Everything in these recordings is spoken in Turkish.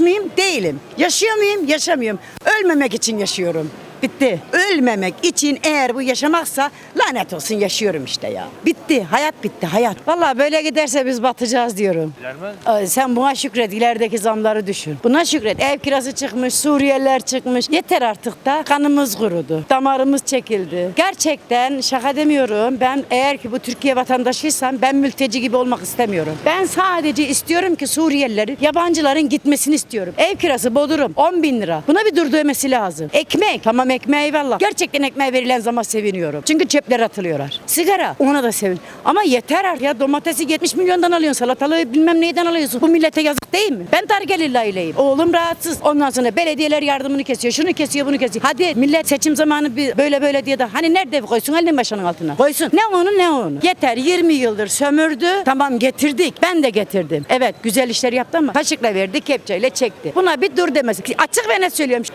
Mıyım? Değilim. Yaşıyor muyum? Yaşamıyorum. Ölmemek için yaşıyorum. Bitti. Ölmemek için eğer bu yaşamaksa lanet olsun yaşıyorum işte ya. Bitti. Hayat bitti. Hayat. Vallahi böyle giderse biz batacağız diyorum. Ay, Sen buna şükret. ilerideki zamları düşün. Buna şükret. Ev kirası çıkmış. Suriyeliler çıkmış. Yeter artık da kanımız kurudu. Damarımız çekildi. Gerçekten şaka demiyorum. Ben eğer ki bu Türkiye vatandaşıysam ben mülteci gibi olmak istemiyorum. Ben sadece istiyorum ki Suriyelilerin, yabancıların gitmesini istiyorum. Ev kirası Bodrum 10 bin lira. Buna bir dur demesi lazım. Ekmek. Tamam ekmeğe eyvallah. Gerçekten ekmeğe verilen zaman seviniyorum. Çünkü çöpler atılıyorlar. Sigara ona da sevin. Ama yeter artık ya domatesi 70 milyondan alıyorsun. Salatalığı bilmem neyden alıyorsun. Bu millete yazık değil mi? Ben Targelilla'yleyim. Oğlum rahatsız. Ondan sonra belediyeler yardımını kesiyor. Şunu kesiyor bunu kesiyor. Hadi millet seçim zamanı bir böyle böyle diye de hani nerede koysun elinin başının altına. Koysun. Ne onu ne onu. Yeter 20 yıldır sömürdü. Tamam getirdik. Ben de getirdim. Evet güzel işler yaptı ama kaşıkla verdi kepçeyle çekti. Buna bir dur demesi. Açık ve net söylüyorum.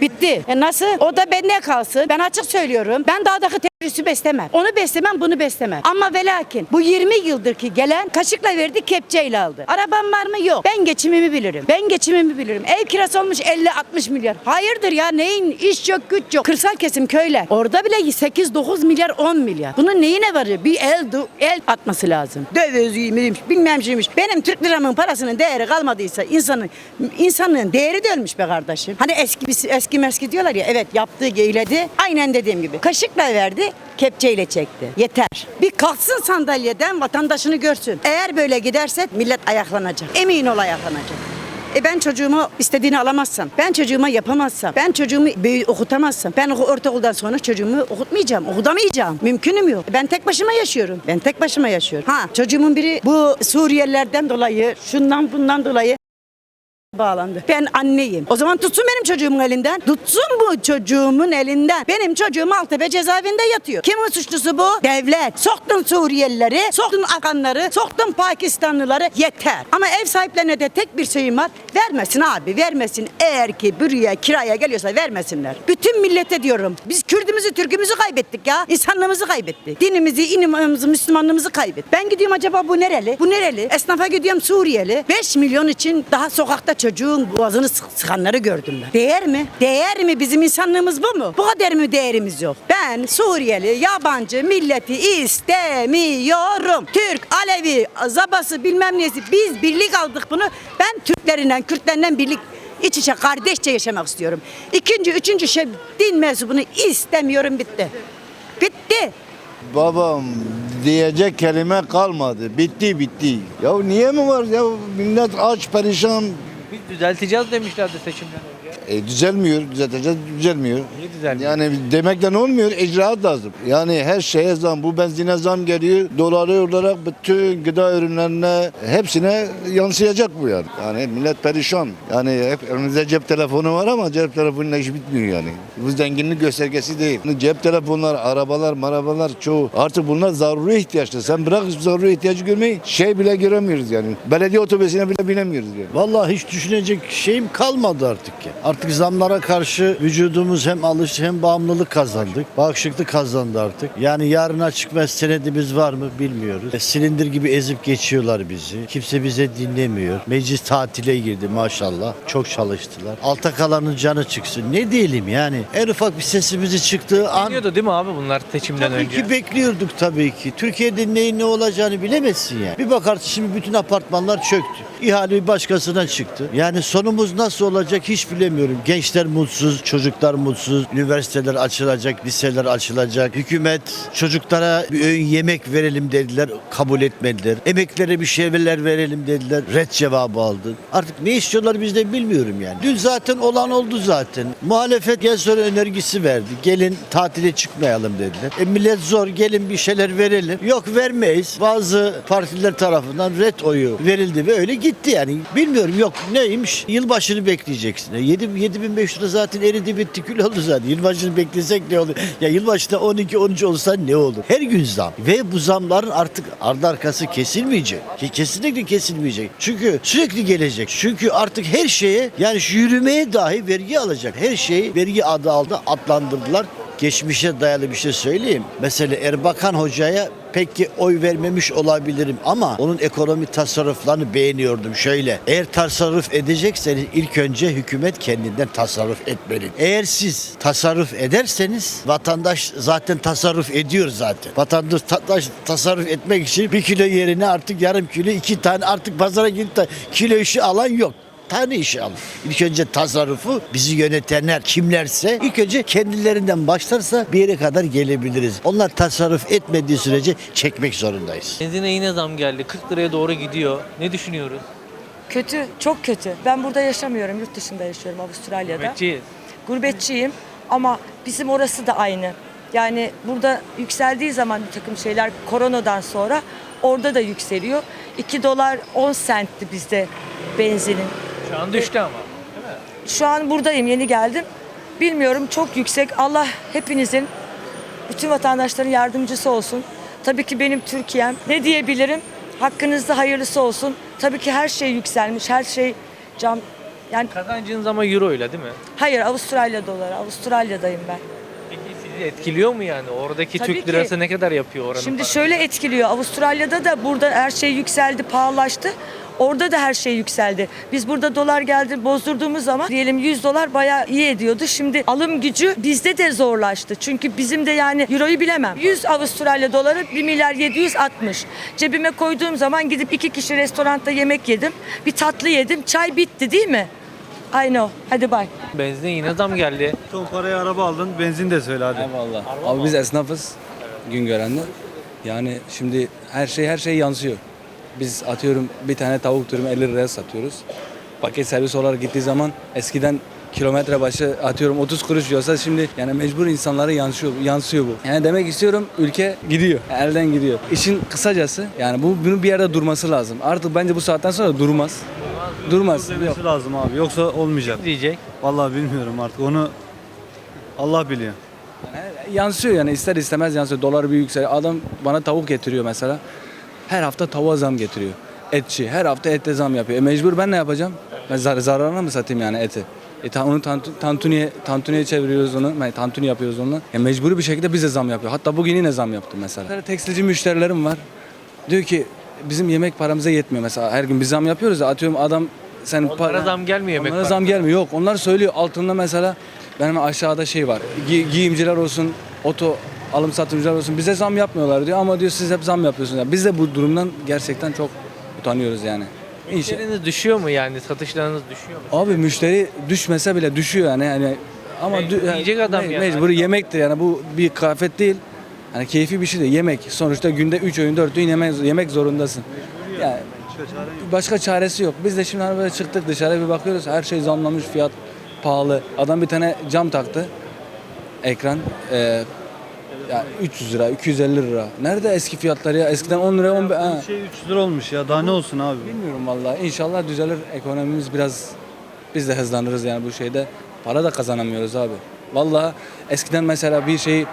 Bitti. E nasıl? O da bende kalsın. Ben açık söylüyorum. Ben dağdaki teröristi beslemem. Onu beslemem, bunu beslemem. Ama ve lakin bu 20 yıldır ki gelen kaşıkla verdi, kepçeyle aldı. Arabam var mı? Yok. Ben geçimimi bilirim. Ben geçimimi bilirim. Ev kirası olmuş 50-60 milyar. Hayırdır ya neyin? İş yok, güç yok. Kırsal kesim köyler. Orada bile 8-9 milyar, 10 milyar. Bunun neyine varıyor? Bir el, du- el atması lazım. Döviziymiş, bilmem şeymiş. Benim Türk liramın parasının değeri kalmadıysa insanın insanın değeri de ölmüş be kardeşim. Hani eski eski meski diyorlar ya evet yaptığı eyledi. Aynen dediğim gibi. Kaşıkla verdi kepçeyle çekti. Yeter. Bir kalksın sandalyeden vatandaşını görsün. Eğer böyle giderse millet ayaklanacak. Emin ol ayaklanacak. E ben çocuğumu istediğini alamazsam, ben çocuğuma yapamazsam, ben çocuğumu büyü- okutamazsam, ben oku- ortaokuldan sonra çocuğumu okutmayacağım, okutamayacağım. Mümkünüm yok. Ben tek başıma yaşıyorum. Ben tek başıma yaşıyorum. Ha çocuğumun biri bu Suriyelilerden dolayı, şundan bundan dolayı bağlandı. Ben anneyim. O zaman tutsun benim çocuğumun elinden. Tutsun bu çocuğumun elinden. Benim çocuğum Maltepe cezaevinde yatıyor. Kimin suçlusu bu? Devlet. Soktun Suriyelileri, soktun Afganları, soktun Pakistanlıları. Yeter. Ama ev sahiplerine de tek bir şeyim var. Vermesin abi, vermesin. Eğer ki buraya kiraya geliyorsa vermesinler. Bütün millete diyorum. Biz Kürdümüzü, Türkümüzü kaybettik ya. İnsanlığımızı kaybettik. Dinimizi, inimamızı, Müslümanlığımızı kaybettik. Ben gidiyorum acaba bu nereli? Bu nereli? Esnafa gidiyorum Suriyeli. 5 milyon için daha sokakta çocuğun boğazını sık- sıkanları gördüm ben. Değer mi? Değer mi? Bizim insanlığımız bu mu? Bu kadar mı değerimiz yok? Ben Suriyeli, yabancı milleti istemiyorum. Türk, Alevi, Zabası bilmem nesi. Biz birlik aldık bunu. Ben Türklerinden, Kürtlerinden birlik iç içe kardeşçe yaşamak istiyorum. İkinci, üçüncü şey din mensubunu istemiyorum bitti. Bitti. Babam diyecek kelime kalmadı. Bitti bitti. Ya niye mi var ya millet aç perişan. Biz düzelteceğiz demişlerdi seçimden önce. E, düzelmiyor, düzelteceğiz, düzelmiyor. Niye düzelmiyor? Yani demekle ne olmuyor? İcraat lazım. Yani her şeye zam, bu benzine zam geliyor. Doları olarak bütün gıda ürünlerine hepsine yansıyacak bu yani. Yani millet perişan. Yani hep önümüzde cep telefonu var ama cep telefonuyla iş bitmiyor yani. Bu zenginlik göstergesi değil. Cep telefonlar, arabalar, marabalar çoğu. Artık bunlar zaruri ihtiyaçtır. Sen bırak zaruri ihtiyacı görmeyi şey bile göremiyoruz yani. Belediye otobüsüne bile binemiyoruz yani. Vallahi hiç düşünecek şeyim kalmadı artık ya. Artık zamlara karşı vücudumuz hem alış hem bağımlılık kazandık. Bağışıklık kazandı artık. Yani yarına çıkmaz senedimiz var mı bilmiyoruz. E, silindir gibi ezip geçiyorlar bizi. Kimse bize dinlemiyor. Meclis tatile girdi maşallah. Çok çalıştılar. Alta kalanın canı çıksın. Ne diyelim yani. En ufak bir sesimizi çıktığı an Biliyordu değil mi abi bunlar seçimden Tabii önce? ki bekliyorduk tabii ki. Türkiye'de neyin ne olacağını bilemezsin yani. Bir bakarsın şimdi bütün apartmanlar çöktü. İhale bir başkasına çıktı. Yani sonumuz nasıl olacak hiç bilemiyorum. Gençler mutsuz, çocuklar mutsuz. Üniversiteler açılacak, liseler açılacak. Hükümet çocuklara bir öğün yemek verelim dediler, kabul etmediler. Emeklere bir şeyler verelim dediler, red cevabı aldı. Artık ne istiyorlar biz de bilmiyorum yani. Dün zaten olan oldu zaten. Muhalefet gel sonra önergisi verdi. Gelin tatile çıkmayalım dediler. E millet zor gelin bir şeyler verelim. Yok vermeyiz. Bazı partiler tarafından red oyu verildi ve öyle gitti yani. Bilmiyorum yok neymiş? Yılbaşını bekleyeceksin. E 7 7500 lira zaten eridi bitti kül oldu zaten. Yılbaşını beklesek ne olur? Ya yılbaşında 12 13 olsa ne olur? Her gün zam. Ve bu zamların artık ardı arkası kesilmeyecek. Ki kesinlikle kesilmeyecek. Çünkü sürekli gelecek. Çünkü artık her şeye yani şu yürümeye dahi vergi alacak. Her şeyi vergi adı altında adlandırdılar geçmişe dayalı bir şey söyleyeyim. Mesela Erbakan Hoca'ya pek ki oy vermemiş olabilirim ama onun ekonomi tasarruflarını beğeniyordum şöyle. Eğer tasarruf edecekseniz ilk önce hükümet kendinden tasarruf etmeli. Eğer siz tasarruf ederseniz vatandaş zaten tasarruf ediyor zaten. Vatandaş ta- tasarruf etmek için bir kilo yerine artık yarım kilo iki tane artık pazara gidip de kilo işi alan yok tane işi alır. İlk önce tasarrufu bizi yönetenler kimlerse ilk önce kendilerinden başlarsa bir yere kadar gelebiliriz. Onlar tasarruf etmediği sürece çekmek zorundayız. Benzine yine zam geldi. 40 liraya doğru gidiyor. Ne düşünüyoruz? Kötü, çok kötü. Ben burada yaşamıyorum, yurt dışında yaşıyorum Avustralya'da. Gurbetçiyiz. Gurbetçiyim ama bizim orası da aynı. Yani burada yükseldiği zaman bir takım şeyler koronadan sonra orada da yükseliyor. 2 dolar 10 sentti bizde benzinin. Şu an düştü ama. Şu an buradayım, yeni geldim. Bilmiyorum çok yüksek. Allah hepinizin, bütün vatandaşların yardımcısı olsun. Tabii ki benim Türkiye'm. Ne diyebilirim? Hakkınızda hayırlısı olsun. Tabii ki her şey yükselmiş, her şey cam... Yani Kazancınız ama euro ile değil mi? hayır Avustralya doları, Avustralya'dayım ben. Peki sizi etkiliyor mu yani? Oradaki Tabii Türk ki. lirası ne kadar yapıyor oranın Şimdi parası? şöyle etkiliyor. Avustralya'da da burada her şey yükseldi, pahalaştı. Orada da her şey yükseldi. Biz burada dolar geldi bozdurduğumuz zaman diyelim 100 dolar bayağı iyi ediyordu. Şimdi alım gücü bizde de zorlaştı. Çünkü bizim de yani euroyu bilemem. 100 Avustralya doları 1 milyar 760. Cebime koyduğum zaman gidip iki kişi restoranda yemek yedim. Bir tatlı yedim. Çay bitti değil mi? I know. Hadi bay. Benzine yine zam geldi. Ton paraya araba aldın, benzin de söyle hadi. Eyvallah. Abi biz esnafız gün görenler. Yani şimdi her şey her şey yansıyor. Biz atıyorum bir tane tavuk dürüm 50 liraya satıyoruz. Paket servis olarak gittiği zaman eskiden kilometre başı atıyorum 30 kuruş yiyorsa şimdi yani mecbur insanlara yansıyor, yansıyor bu. Yani demek istiyorum ülke gidiyor, elden gidiyor. İşin kısacası yani bu bunun bir yerde durması lazım. Artık bence bu saatten sonra durmaz. Durmaz. Yok. Demesi lazım abi yoksa olmayacak. Diyecek. Vallahi bilmiyorum artık onu Allah biliyor. Yansıyor yani ister istemez yansıyor. Dolar bir yükseliyor. Adam bana tavuk getiriyor mesela. Her hafta tavuğa zam getiriyor. Etçi. Her hafta ete zam yapıyor. E mecbur ben ne yapacağım? Ben zar zararına mı satayım yani eti? E ta- onu tantu- tantuniye, tantuniye çeviriyoruz onu. Yani tantuni yapıyoruz onunla. E mecburi bir şekilde bize zam yapıyor. Hatta bugün yine zam yaptı mesela. Tekstilci müşterilerim var. Diyor ki bizim yemek paramıza yetmiyor mesela. Her gün biz zam yapıyoruz ya atıyorum adam sen Onlara zam gelmiyor yemek Onlara zam gelmiyor. Yok onlar söylüyor. Altında mesela benim aşağıda şey var. Gi- giyimciler olsun, oto alım satımcılar olsun bize zam yapmıyorlar diyor ama diyor siz hep zam yapıyorsunuz. Yani biz de bu durumdan gerçekten çok utanıyoruz yani. Müşteriniz düşüyor mu yani? Satışlarınız düşüyor mu? Abi müşteri düşmese bile düşüyor yani. yani ama Me- dü- yani yiyecek adam me- yani. Mecburi yemektir yani bu bir kıyafet değil. Hani keyfi bir şey de yemek. Sonuçta günde 3 öğün 4 öğün yemek, yemek zorundasın. Yani başka çaresi yok. Biz de şimdi hani böyle çıktık dışarı bir bakıyoruz her şey zamlamış fiyat pahalı. Adam bir tane cam taktı. Ekran e, ya 300 lira, 250 lira. Nerede eski fiyatlar ya? Eskiden 10 lira 15 ha. Şey 300 lira olmuş ya daha ne olsun abi. Bilmiyorum vallahi. İnşallah düzelir. Ekonomimiz biraz biz de hızlanırız yani bu şeyde. Para da kazanamıyoruz abi. Vallahi eskiden mesela bir şey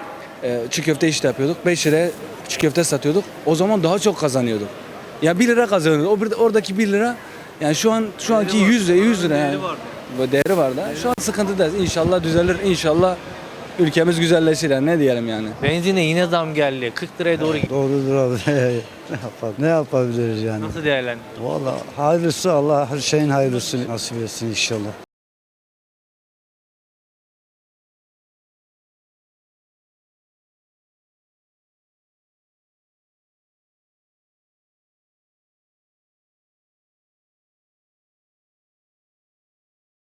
e, çiğ köfte işte yapıyorduk. 5 liraya çiğ köfte satıyorduk. O zaman daha çok kazanıyorduk. Ya 1 lira kazanıyorduk. O bir, oradaki 1 lira yani şu an şu anki 100 lira 100 lira yani. Bu değeri vardı. Şu an sıkıntıdayız. İnşallah düzelir. İnşallah ülkemiz güzelleşir yani ne diyelim yani. Benzine yine zam geldi. 40 liraya doğru gidiyor. Doğrudur abi. ne yapalım? Ne yapabiliriz yani? Nasıl değerlendiriyorsunuz? Valla hayırlısı Allah her şeyin hayırlısı nasip etsin inşallah.